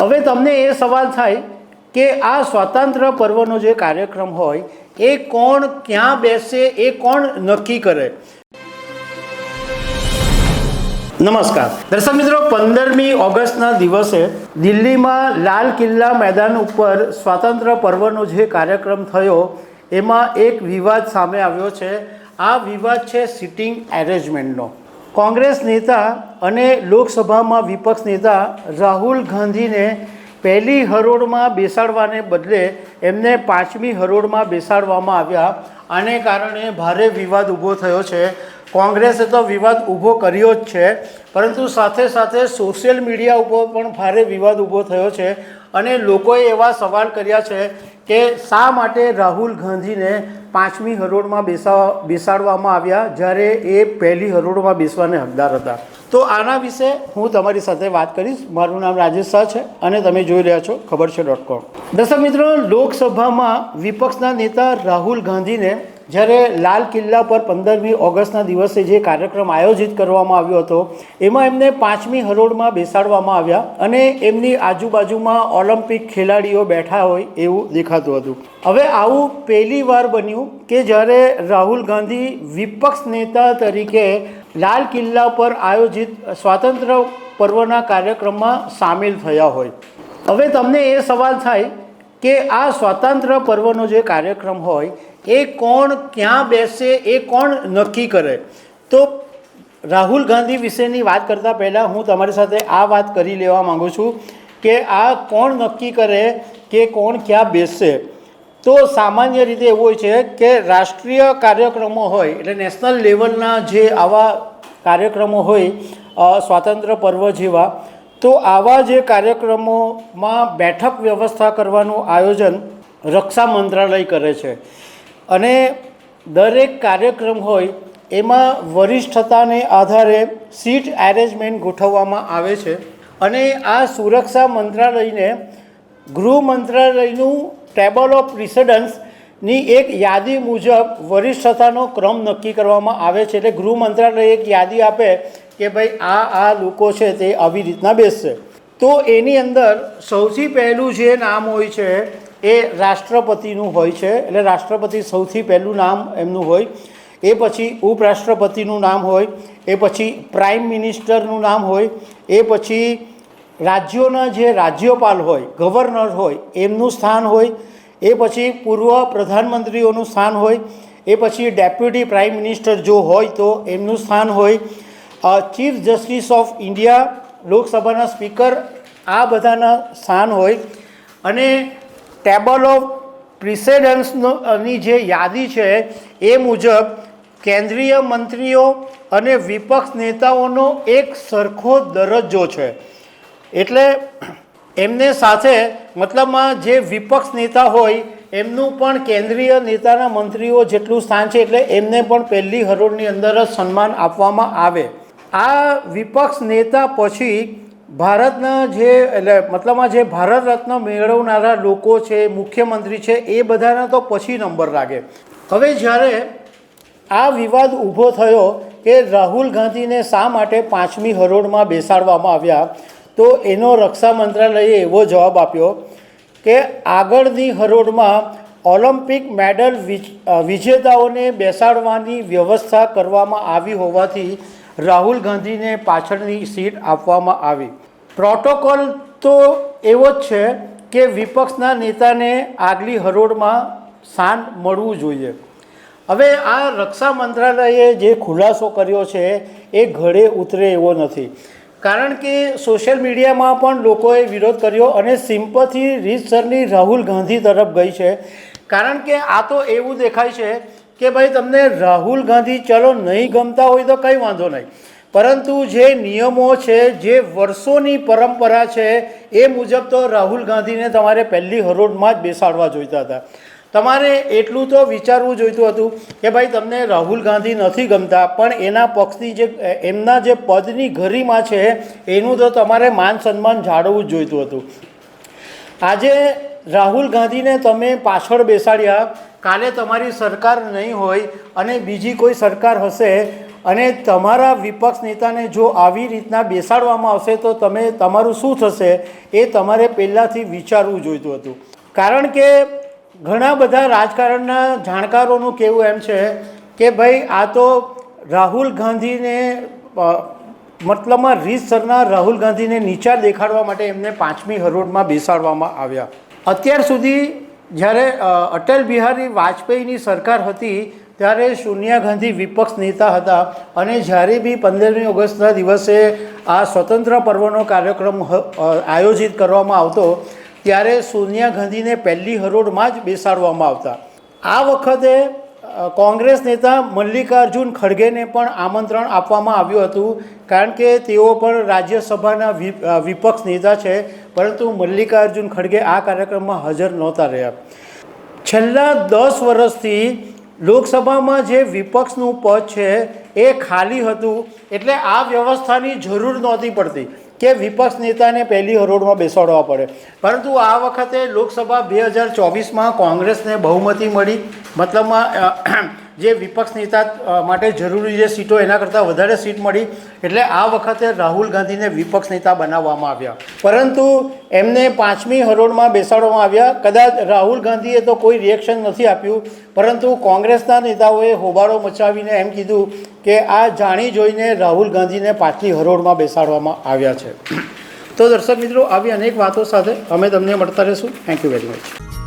હવે તમને એ સવાલ થાય કે આ સ્વાતંત્ર્ય પર્વનો જે કાર્યક્રમ હોય, એ કોણ ક્યાં બેસે, એ કોણ નક્કી કરે? નમસ્કાર. દર્શક મિત્રો, પંદરમી ઓગસ્ટના દિવસે દિલ્હીમાં લાલ કિલ્લા મેદાન ઉપર સ્વાતંત્ર્ય પર્વનો જે કાર્યક્રમ થયો, એમાં એક વિવાદ સામે આવ્યો છે. આ વિવાદ છે સિટિંગ એરેન્જમેન્ટનો કોંગ્રેસ નેતા અને લોકસભામાં વિપક્ષ નેતા રાહુલ ગાંધીને પહેલી હરોળમાં બેસાડવાને બદલે એમને પાંચમી હરોળમાં બેસાડવામાં આવ્યા. આને કારણે ભારે વિવાદ ઊભો થયો છે. કોંગ્રેસે તો વિવાદ ઊભો કર્યો જ છે, પરંતુ સાથે સાથે સોશિયલ મીડિયા ઉપર પણ ભારે વિવાદ ઊભો થયો છે અને લોકોએ એવા સવાલ કર્યા છે કે શા માટે રાહુલ ગાંધીને પાંચમી હરોળમાં બેસા બેસાડવામાં આવ્યા જ્યારે એ પહેલી હરોળમાં બેસવાને હકદાર હતા? તો આના વિશે હું તમારી સાથે વાત કરીશ. મારું નામ રાજેશ શાહ છે અને તમે જોઈ રહ્યા છો ખબર છે ડોટ કોમ દર્શક મિત્રો, લોકસભામાં વિપક્ષના નેતા રાહુલ ગાંધીને જ્યારે લાલ કિલ્લા પર પંદરમી ઓગસ્ટના દિવસે જે કાર્યક્રમ આયોજિત કરવામાં આવ્યો હતો, એમાં એમને પાંચમી હરોળમાં બેસાડવામાં આવ્યા અને એમની આજુબાજુમાં ઓલિમ્પિક ખેલાડીઓ બેઠા હોય એવું દેખાતું હતું. હવે આવું પહેલી વાર બન્યું કે જ્યારે રાહુલ ગાંધી વિપક્ષ નેતા તરીકે લાલ કિલ્લા પર આયોજિત સ્વાતંત્ર્ય પર્વના કાર્યક્રમમાં સામેલ થયા હોય. હવે તમને એ સવાલ થાય કે આ સ્વાતંત્ર્ય પર્વનો જે કાર્યક્રમ હોય એ કોણ ક્યાં બેસે, એ કોણ નક્કી કરે? તો રાહુલ ગાંધી વિશેની વાત કરતાં પહેલાં હું તમારી સાથે આ વાત કરી લેવા માગું છું કે આ કોણ નક્કી કરે કે કોણ ક્યાં બેસશે તો સામાન્ય રીતે એવું હોય છે કે રાષ્ટ્રીય કાર્યક્રમો હોય, એટલે નેશનલ લેવલના જે આવા કાર્યક્રમો હોય સ્વાતંત્ર્ય પર્વ જેવા, તો આવા જે કાર્યક્રમોમાં બેઠક વ્યવસ્થા કરવાનું આયોજન રક્ષા મંત્રાલય કરે છે. અને દરેક કાર્યક્રમ હોય, એમાં વરિષ્ઠતાને આધારે સીટ એરેન્જમેન્ટ ગોઠવવામાં આવે છે. અને આ સુરક્ષા મંત્રાલયને ગૃહ મંત્રાલયનું ટેબલ ઓફ પ્રિસિડન્સની એક યાદી મુજબ વરિષ્ઠતાનો ક્રમ નક્કી કરવામાં આવે છે. એટલે ગૃહ મંત્રાલય એક યાદી આપે કે ભાઈ આ આ લોકો છે તે આવી રીતના બેસશે. તો એની અંદર સૌથી પહેલું જે નામ હોય છે એ રાષ્ટ્રપતિનું હોય છે. એટલે રાષ્ટ્રપતિ સૌથી પહેલું નામ એમનું હોય. એ પછી ઉપરાષ્ટ્રપતિનું નામ હોય. એ પછી પ્રાઇમ મિનિસ્ટરનું નામ હોય. એ પછી રાજ્યોના જે રાજ્યપાલ હોય, ગવર્નર હોય, એમનું સ્થાન હોય. એ પછી પૂર્વ પ્રધાનમંત્રીઓનું સ્થાન હોય. એ પછી ડેપ્યુટી પ્રાઇમ મિનિસ્ટર જો હોય તો એમનું સ્થાન હોય. ચીફ જસ્ટિસ ઓફ ઇન્ડિયા, લોકસભાના સ્પીકર આ બધાના સ્થાન હોય. અને ટેબલ ઓફ પ્રિસેડન્સની જે યાદી છે, એ મુજબ કેન્દ્રીય મંત્રીઓ અને વિપક્ષ નેતાઓનો એક સરખો દરજ્જો છે. એટલે એમને સાથે, મતલબમાં જે વિપક્ષ નેતા હોય, એમનું પણ કેન્દ્રીય નેતાના મંત્રીઓ જેટલું સ્થાન છે, એટલે એમને પણ પહેલી હરોળની અંદર જ સન્માન આપવામાં આવે. આ વિપક્ષ નેતા પછી ભારતના જે, એટલે મતલબમાં જે ભારત રત્ન મેળવનારા લોકો છે, મુખ્યમંત્રી છે, એ બધાના તો પછી નંબર લાગે. હવે જ્યારે આ વિવાદ ઊભો થયો કે રાહુલ ગાંધીને શા માટે પાંચમી હરોળમાં બેસાડવામાં આવ્યા, તો એનો રક્ષા મંત્રાલયે એવો જવાબ આપ્યો કે આગળની હરોળમાં ઓલિમ્પિક મેડલ વિજેતાઓને બેસાડવાની વ્યવસ્થા કરવામાં આવી હોવાથી રાહુલ ગાંધીને પાછળની સીટ આપવામાં આવી. પ્રોટોકોલ તો એવો જ છે કે વિપક્ષના નેતાને આગલી હરોળમાં સ્થાન મળવું જોઈએ. હવે આ રક્ષા મંત્રાલયે જે ખુલાસો કર્યો છે એ ઘડે ઉતરે એવો નથી. કારણ કે સોશિયલ મીડિયામાં પણ લોકોએ વિરોધ કર્યો અને સિમ્પથી રીતસરની રાહુલ ગાંધી તરફ ગઈ છે. કારણ કે આ તો એવું દેખાય છે કે ભાઈ તમને રાહુલ ગાંધી ચલો નહીં ગમતા હોય તો કંઈ વાંધો નહીં. પરંતુ જે નિયમો છે, જે વર્ષોની પરંપરા છે, એ મુજબ તો રાહુલ ગાંધીને તમારે પહેલી હરોળમાં જ બેસાડવા જોઈતા હતા. તમારે એટલું તો વિચારવું જોઈતું હતું કે ભાઈ તમને રાહુલ ગાંધી નથી ગમતા, પણ એના પક્ષની જે, એમના જે પદની ગરિમા છે, એનું તો તમારે માન સન્માન જાળવવું જોઈતું હતું. આજે રાહુલ ગાંધીને તમે પાછળ બેસાડ્યા કાલે તમારી સરકાર નહીં હોય અને બીજી કોઈ સરકાર હશે અને તમારા વિપક્ષ નેતાને જો આવી રીતના બેસાડવામાં આવશે તો તમે, તમારું શું થશે એ તમારે પહેલાંથી વિચારવું જોઈતું હતું. કારણ કે ઘણા બધા રાજકારણના જાણકારોનું કહેવું એમ છે કે ભાઈ આ તો રાહુલ ગાંધીને મતલબમાં મતલબમાં રીતસરના રાહુલ ગાંધીને નીચા દેખાડવા માટે એમને પાંચમી હરોળમાં બેસાડવામાં આવ્યા. અત્યાર સુધી જ્યારે અટલ બિહારી વાજપેયીની સરકાર હતી, ત્યારે સોનિયા ગાંધી વિપક્ષ નેતા હતા અને જ્યારે બી પંદરમી ઓગસ્ટના દિવસે આ સ્વતંત્ર પર્વનો કાર્યક્રમ આયોજિત કરવામાં આવતો, ત્યારે સોનિયા ગાંધીને પહેલી હરોળમાં જ બેસાડવામાં આવતા. આ વખતે કોંગ્રેસ નેતા મલ્લિકાર્જુન ખડગેને પણ આમંત્રણ આપવામાં આવ્યું હતું. કારણ કે તેઓ પણ રાજ્યસભાના વિપક્ષ નેતા છે, પરંતુ મલ્લિકાર્જુન ખડગે આ કાર્યક્રમમાં હાજર નહોતા રહ્યા. છેલ્લા દસ વર્ષથી લોકસભામાં જે વિપક્ષનું પદ છે, એ ખાલી હતું, એટલે આ વ્યવસ્થાની જરૂર નહોતી પડતી. કે વિપક્ષ નેતાને પહેલી હરોળમાં બેસાડવા પડે. પરંતુ આ વખતે લોકસભા બે હજાર ચોવીસમાં કોંગ્રેસને બહુમતી મળી. મતલબમાં જે વિપક્ષ નેતા માટે જરૂરી જે સીટો એના કરતાં વધારે સીટ મળી, એટલે આ વખતે રાહુલ ગાંધીને વિપક્ષ નેતા બનાવવામાં આવ્યા. પરંતુ એમને પાંચમી હરોળમાં બેસાડવામાં આવ્યા. કદાચ રાહુલ ગાંધીએ તો કોઈ રિએક્શન નથી આપ્યું, પરંતુ કોંગ્રેસના નેતાઓએ હોબાળો મચાવીને એમ કીધું કે આ જાણી જોઈને રાહુલ ગાંધીને પાંચમી હરોળમાં બેસાડવામાં આવ્યા છે. તો દર્શક મિત્રો, આવી અનેક વાતો સાથે અમે તમને મળતા રહીશું. Thank you very much